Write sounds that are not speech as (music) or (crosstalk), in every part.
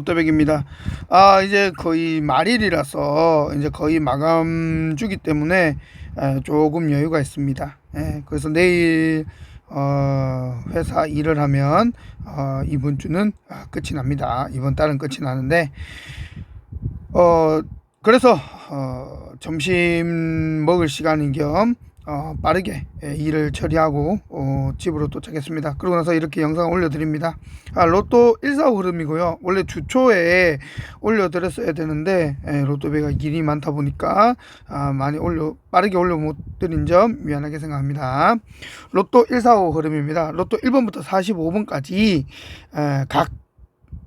롯데백입니다. 아 이제 거의 말일이라서 이제 거의 마감 주기 때문에 에, 조금 여유가 있습니다. 예, 그래서 내일 어, 회사 일을 하면 어, 이번 주는 아, 끝이 납니다. 이번 달은 끝이 나는데 어 그래서 어, 점심 먹을 시간인 겸 어, 빠르게 예, 일을 처리하고 어, 집으로 도착했습니다. 그러고 나서 이렇게 영상을 올려드립니다. 아, 로또 145 흐름이고요. 원래 주초에 올려드렸어야 되는데 예, 로또배가 일이 많다 보니까 아, 많이 올려 빠르게 올려 못 드린 점 미안하게 생각합니다. 로또 145 흐름입니다. 로또 1번부터 45번까지 에, 각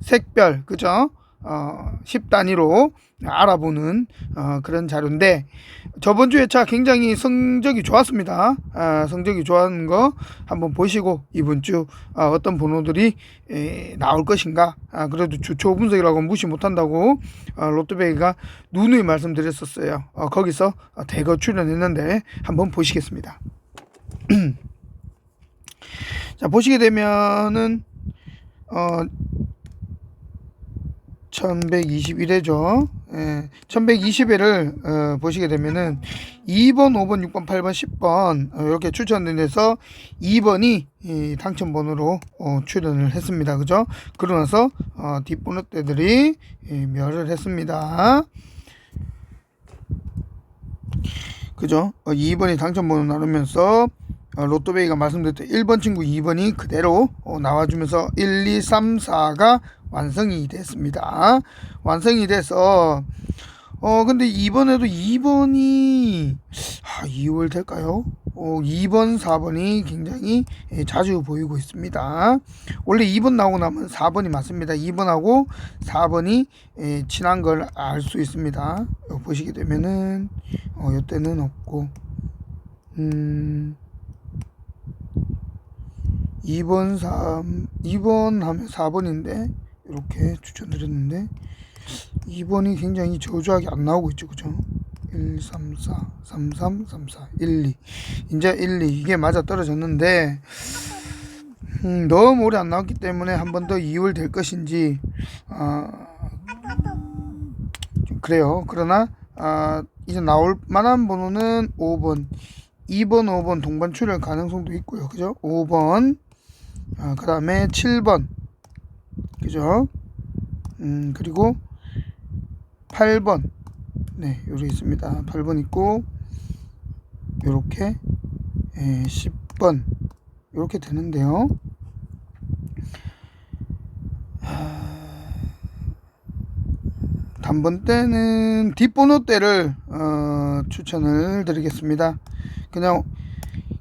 색별 그죠? 어, 10단위로 알아보는 어, 그런 자료인데 저번 주 회차 굉장히 성적이 좋았습니다. 아, 성적이 좋았는 거 한번 보시고 이번 주 아, 어떤 번호들이 에, 나올 것인가. 아, 그래도 주초 분석이라고 무시 못한다고 아, 로또베이가 누누이 말씀드렸었어요. 어, 거기서 어, 대거 출연했는데 한번 보시겠습니다. (clears throat) 자 보시게 되면은 어 1121회죠. 예, 1120회를 어, 보시게 되면은 2번, 5번, 6번, 8번, 10번 어, 이렇게 추천돼서 2번이 이 당첨번호로 어, 출연을 했습니다. 그죠? 그러고 나서 어, 뒷번호대들이 예, 멸을 했습니다. 그죠? 어, 2번이 당첨번호 나누면서 어, 로또베이가 말씀드렸던 1번 친구 2번이 그대로 어, 나와주면서 1, 2, 3, 4가 완성이 됐습니다. 완성이 돼서 어 근데 이번에도 2번이 아, 2월 될까요? 어, 2번, 4번이 굉장히 예, 자주 보이고 있습니다. 원래 2번 나오고 나면 4번이 맞습니다. 2번하고 4번이 예, 친한 걸 알 수 있습니다. 어, 보시게 되면은 어, 이때는 없고 음 2번 3 2번 하면 4번인데 이렇게 추천드렸는데 2번이 굉장히 저조하게 안 나오고 있죠. 그죠? 1 3 4 3 3 3 4 1 2 이제 1 2 이게 맞아 떨어졌는데 음, 너무 오래 안 나왔기 때문에 한 번더 2월 될 것인지 아, 좀 그래요. 그러나 아, 이제 나올 만한 번호는 5번. 2번 5번 동반 출연 가능성도 있고요. 그죠? 5번. 아, 그 다음에 7번 그죠? 음, 그리고 8번. 네, 요리 있습니다. 8번 있고, 요렇게, 예, 10번. 요렇게 되는데요. 단번 때는 뒷번호 때를 어, 추천을 드리겠습니다. 그냥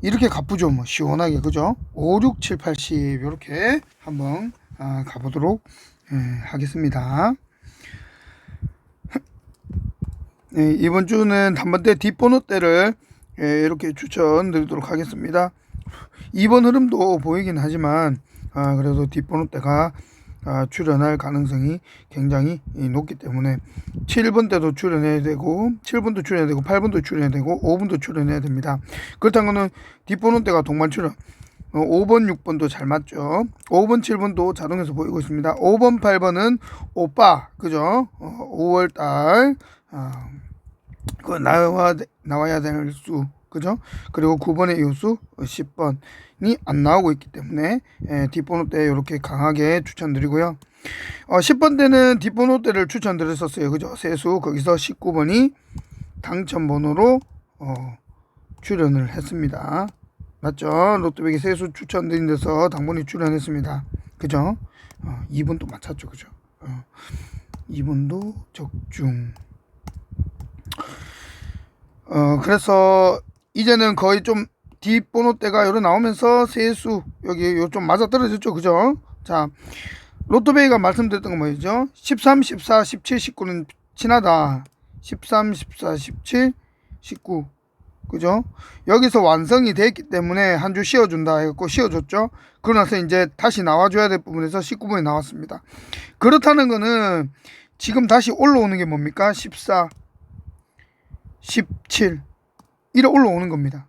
이렇게 가쁘죠. 뭐 시원하게 그죠? 5, 6, 7, 8, 10 이렇게 한번 아, 가보도록 예, 하겠습니다. 예, 이번 주는 단번대 뒷번호 때를 예, 이렇게 추천드리도록 하겠습니다. 이번 흐름도 보이긴 하지만 아, 그래도 뒷번호 때가 아, 출연할 가능성이 굉장히 이, 높기 때문에 7번 때도 출연해야 되고 7번도 출연해야 되고 8번도 출연해야 되고 5번도 출연해야 됩니다. 그렇다면 뒷번호 때가 동반 출연 어, 5번, 6번도 잘 맞죠. 5번, 7번도 자동에서 보이고 있습니다. 5번, 8번은 오빠, 그죠? 어, 5월달, 어, 그 나와, 나와야 될 수, 그죠? 그리고 9번의 요수, 10번이 안 나오고 있기 때문에, 예, 뒷번호 때 이렇게 강하게 추천드리고요. 어, 10번 때는 뒷번호 때를 추천드렸었어요. 그죠? 세수, 거기서 19번이 당첨번호로, 어, 출연을 했습니다. 맞죠? 로또백이 세수 추천드린 데서 당번이 출연했습니다. 그죠? 어, 2번도 맞췄죠. 그죠? 어, 2번도 적중. 어, 그래서 이제는 거의 좀 뒷번호 때가 여러 나오면서 세수 여기 요 좀 맞아 떨어졌죠. 그죠? 자, 로또베이가 말씀드렸던 거 뭐죠? 13, 14, 17, 19는 친하다. 13, 14, 17, 19. 그죠? 여기서 완성이 됐기 때문에 한주 씌워준다 해갖고 씌워줬죠. 그러고 나서 이제 다시 나와줘야 될 부분에서 19번이 나왔습니다. 그렇다는 거는 지금 다시 올라오는 게 뭡니까? 14, 17. 이래 올라오는 겁니다.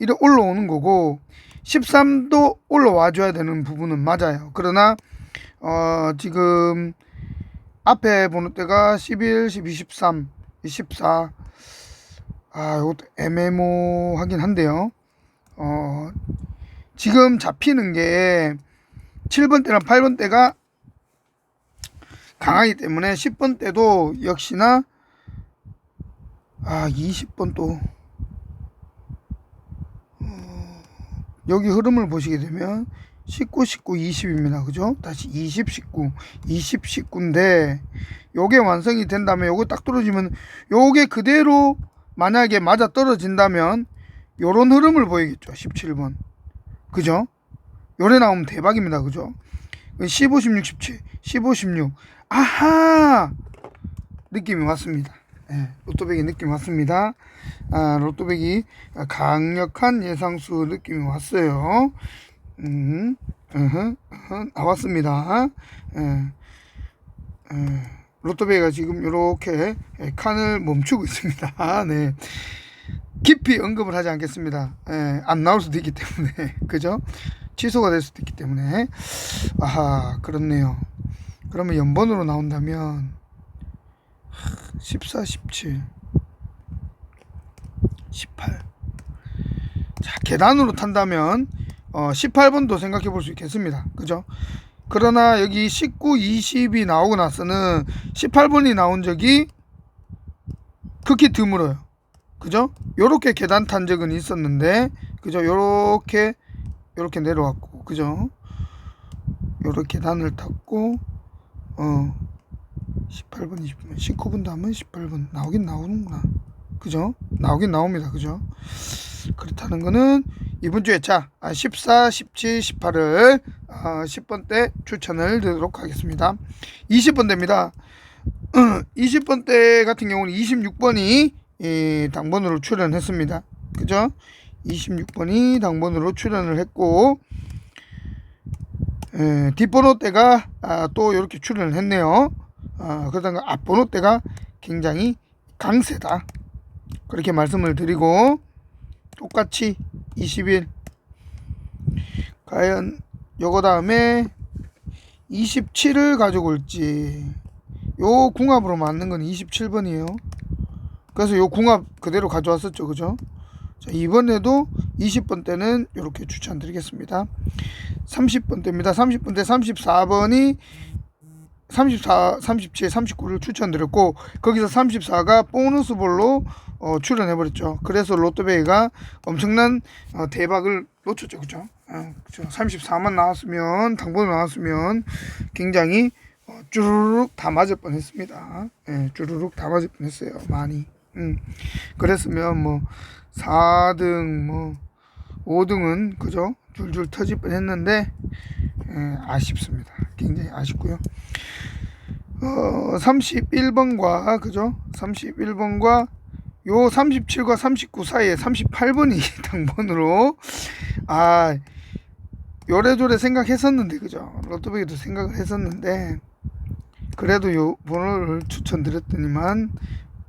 이래 올라오는 거고 13도 올라와 줘야 되는 부분은 맞아요. 그러나 어, 지금 앞에 보는 때가 11, 12, 13, 14. 아, 이것도 애매모하긴 한데요. 어, 지금 잡히는 게 7번 때랑 8번 때가 강하기 때문에 10번 때도 역시나 아 20번 또 어, 여기 흐름을 보시게 되면 19, 19, 20입니다. 그죠? 다시 20, 19, 20, 19인데 요게 완성이 된다면 요거 딱 떨어지면 요게 그대로 만약에 맞아 떨어진다면 요런 흐름을 보이겠죠. 17번. 그죠? 요래 나오면 대박입니다. 그죠? 15, 16, 17, 15, 16. 아하! 느낌이 왔습니다. 예, 로또백이 느낌이 왔습니다. 아, 로또백이 강력한 예상수 느낌이 왔어요. 음, 으흠, 으흠, 나왔습니다. 예, 예, 로또백이가 지금 이렇게 칸을 멈추고 있습니다. (laughs) 네. 깊이 언급을 하지 않겠습니다. 예, 안 나올 수도 있기 때문에. (laughs) 그죠? 취소가 될 수도 있기 때문에. 아하, 그렇네요. 그러면 연번으로 나온다면 14, 17, 18. 자, 계단으로 탄다면 어, 18번도 생각해 볼 수 있겠습니다. 그죠? 그러나 여기 19, 20이 나오고 나서는 18번이 나온 적이 극히 드물어요. 그죠? 요렇게 계단 탄 적은 있었는데, 그죠? 요렇게, 요렇게 내려왔고, 그죠? 요렇게 계단을 탔고, 어, 18번, 20번, 19번도 하면 18번 나오긴 나오는구나. 그죠? 나오긴 나옵니다. 그죠? 그렇다는 거는 이번 주에 자, 아, 14, 17, 18을 아, 10번 때 추천을 드리도록 하겠습니다. 20번 대입니다. 20번 대 같은 경우는 26번이 이 당번으로 출연했습니다. 그죠? 26번이 당번으로 출연을 했고 에, 뒷번호 때가 아, 또 이렇게 출연을 했네요. 아, 그러다가 앞번호 때가 굉장히 강세다. 그렇게 말씀을 드리고 똑같이 21 과연 요거 다음에 27을 가지고 올지 요 궁합으로 맞는 건 27번이에요. 그래서 요 궁합 그대로 가져왔었죠. 그죠? 자, 이번에도 20번 때는 이렇게 추천드리겠습니다. 30번 때입니다. 30번 때 34번이 34, 37, 39를 추천드렸고 거기서 34가 보너스 볼로 어, 출연해버렸죠. 그래서 로또베이가 엄청난 어, 대박을 놓쳤죠. 그죠? 어, 그죠? 34만 나왔으면 당번 나왔으면 굉장히 어, 쭈루룩 다 맞을 뻔했습니다. 예, 쭈루룩 다 맞을 뻔했어요. 많이. 음. 그랬으면 뭐 4등 뭐 5등은 그죠? 줄줄 터질 뻔했는데 예, 아쉽습니다. 굉장히 아쉽고요. 어, 31번과 그죠? 31번과 요 37과 39 사이에 38번이 (laughs) 당번으로 아 요래조래 생각했었는데 그죠? 로또백이도 생각을 했었는데 그래도 요 번호를 추천드렸더니만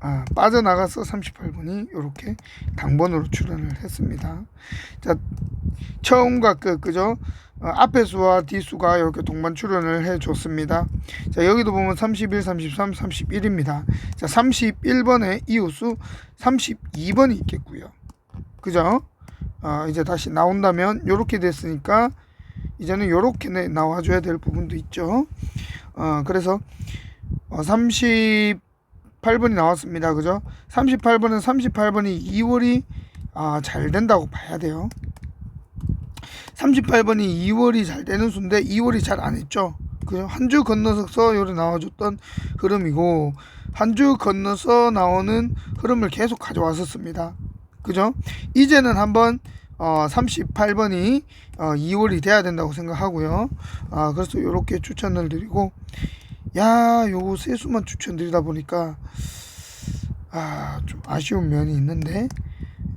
아, 빠져나가서 38번이 이렇게 당번으로 출연을 했습니다. 자, 처음과 끝, 그죠? 어, 앞에 수와 뒤 수가 이렇게 동반 출연을 해 줬습니다. 자, 여기도 보면 31, 33, 31입니다. 자, 31번에 이웃수 32번이 있겠고요. 그죠? 어, 이제 다시 나온다면 이렇게 됐으니까 이제는 이렇게 나와줘야 될 부분도 있죠. 어, 그래서 어, 30 38번이 나왔습니다. 그죠? 38번은 38번이 2월이 아, 잘 된다고 봐야 돼요. 38번이 2월이 잘 되는 수인데 2월이 잘 안 했죠. 그죠? 한 주 건너서 요리 나와줬던 흐름이고 한 주 건너서 나오는 흐름을 계속 가져왔었습니다. 그죠? 이제는 한번 어, 38번이 어, 2월이 돼야 된다고 생각하고요. 아, 그래서 이렇게 추천을 드리고 야, 요 세 수만 추천드리다 보니까 아, 좀 아쉬운 면이 있는데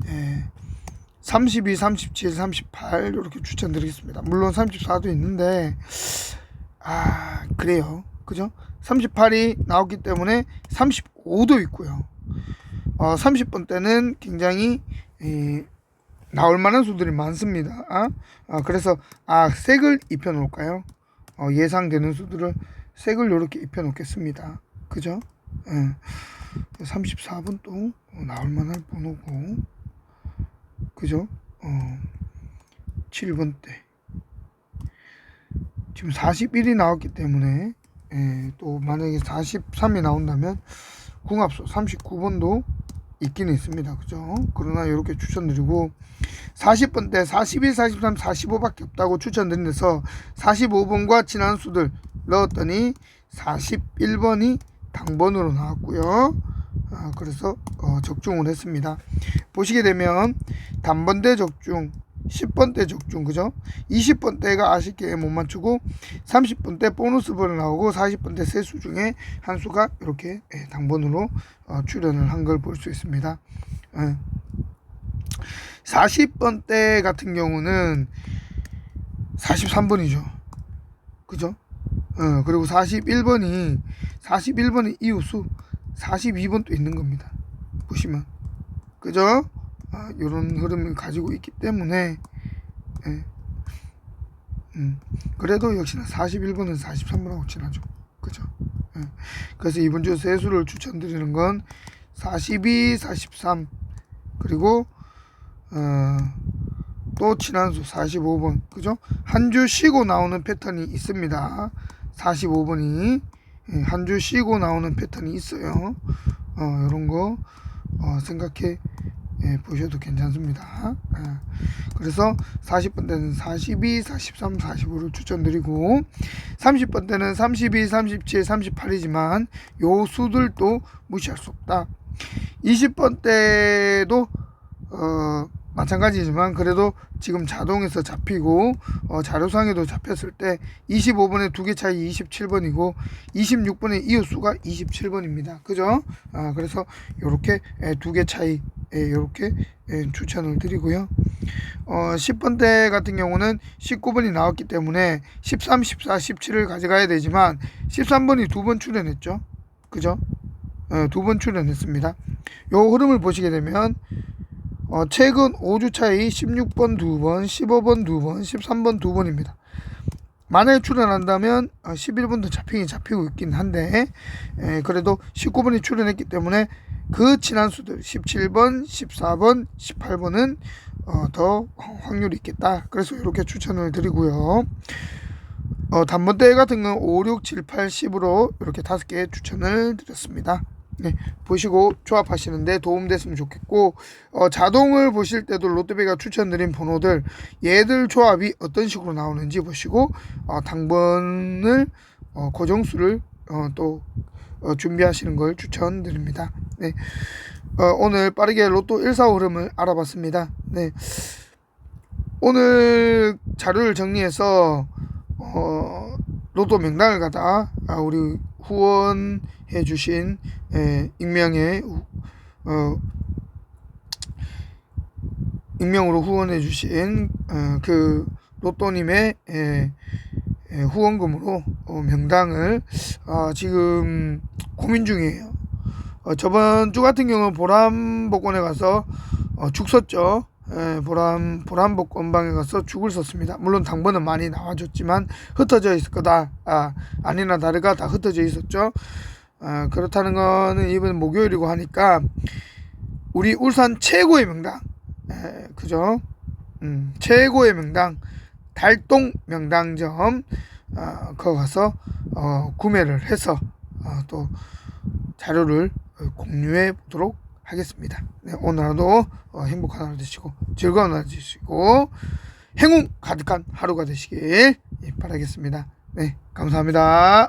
예. 32, 37, 38 이렇게 추천드리겠습니다. 물론 34도 있는데 아, 그래요. 그죠? 38이 나왔기 때문에 35도 있고요. 어, 30번 때는 굉장히 예, 나올 만한 수들이 많습니다. 아, 아 그래서 아 색을 입혀 놓을까요? 어, 예상되는 수들을 색을 이렇게 입혀 놓겠습니다. 그죠? 예. 34번 또 나올 만한 번호고 그죠? 어, 7번 때 지금 41이 나왔기 때문에 예, 또 만약에 43이 나온다면 궁합수 39번도 있긴 있습니다. 그죠? 그러나 이렇게 추천드리고 40번 때 41, 43, 45밖에 없다고 추천드리면서 45번과 지난 수들 넣었더니 41번이 당번으로 나왔고요. 아, 그래서 어, 적중을 했습니다. 보시게 되면 단번대 적중, 10번 대 적중, 그죠? 20번 대가 아쉽게 못 맞추고 30번 대 보너스 번을 나오고 40번 대 세수 중에 한 수가 이렇게 예, 당번으로 어, 출연을 한 걸 볼 수 있습니다. 예. 40번 대 같은 경우는 43번이죠. 그죠? 어, 그리고 41번이 41번의 이웃수 42번도 있는 겁니다. 보시면 그죠? 아, 이런 흐름을 가지고 있기 때문에 예. 음, 그래도 역시나 41번은 43번하고 친하죠. 그죠? 예. 그래서 이번 주 세수를 추천드리는 건 42, 43 그리고 어, 또 친한 수 45번 그죠? 한 주 쉬고 나오는 패턴이 있습니다. 45번이 예, 한주 쉬고 나오는 패턴이 있어요. 어, 이런 거 어, 생각해 예, 보셔도 괜찮습니다. 예. 그래서 40번 때는 42, 43, 45를 추천드리고 30번 때는 32, 37, 38이지만 요 수들도 무시할 수 없다. 20번 때도 어, 마찬가지지만 그래도 지금 자동에서 잡히고 어, 자료상에도 잡혔을 때 25번에 두 개 차이 27번이고 26번의 이웃수가 27번입니다. 그죠? 아, 그래서 이렇게 두 개 차이 이렇게 추천을 드리고요. 어, 10번 대 같은 경우는 19번이 나왔기 때문에 13, 14, 17을 가져가야 되지만 13번이 두 번 출연했죠. 그죠? 어, 두번 출연했습니다. 요 흐름을 보시게 되면 어, 최근 5주 차이 16번 2번, 15번 2번, 13번 2번입니다. 만약에 출연한다면 11번도 잡히긴 잡히고 있긴 한데 에, 그래도 19번이 출연했기 때문에 그 지난 수들 17번, 14번, 18번은 어, 더 확률이 있겠다. 그래서 이렇게 추천을 드리고요. 어, 단번대 같은 경우는 5, 6, 7, 8, 10으로 이렇게 다섯 개 추천을 드렸습니다. 네, 보시고 조합하시는데 도움됐으면 좋겠고 어, 자동을 보실 때도 롯데베가 추천드린 번호들 얘들 조합이 어떤 식으로 나오는지 보시고 어, 당번을 어, 고정수를 어, 또 어, 준비하시는 걸 추천드립니다. 네, 어, 오늘 빠르게 로또 145 흐름을 알아봤습니다. 네, 오늘 자료를 정리해서 어, 로또 명단을 갖다 아, 우리 후원해 주신 에, 익명의 어, 익명으로 후원해 주신 어, 그 로또님의 에, 에, 후원금으로 어, 명당을 어, 지금 고민 중이에요. 어, 저번 주 같은 경우는 보람복권에 가서 어, 죽 썼죠. 예, 보람 보람복권방에 가서 죽을 썼습니다. 물론 당번은 많이 나와줬지만 흩어져 있을 거다. 아, 아니나 다르가 다 흩어져 있었죠. 아, 그렇다는 거는 이번 목요일이고 하니까 우리 울산 최고의 명당, 에, 그죠? 음, 최고의 명당 달동 명당점 어, 거 가서 어, 구매를 해서 어, 또 자료를 공유해 보도록 하겠습니다. 네, 오늘 하루도 어, 행복한 하루 되시고 즐거운 하루 되시고 행운 가득한 하루가 되시길 바라겠습니다. 네, 감사합니다.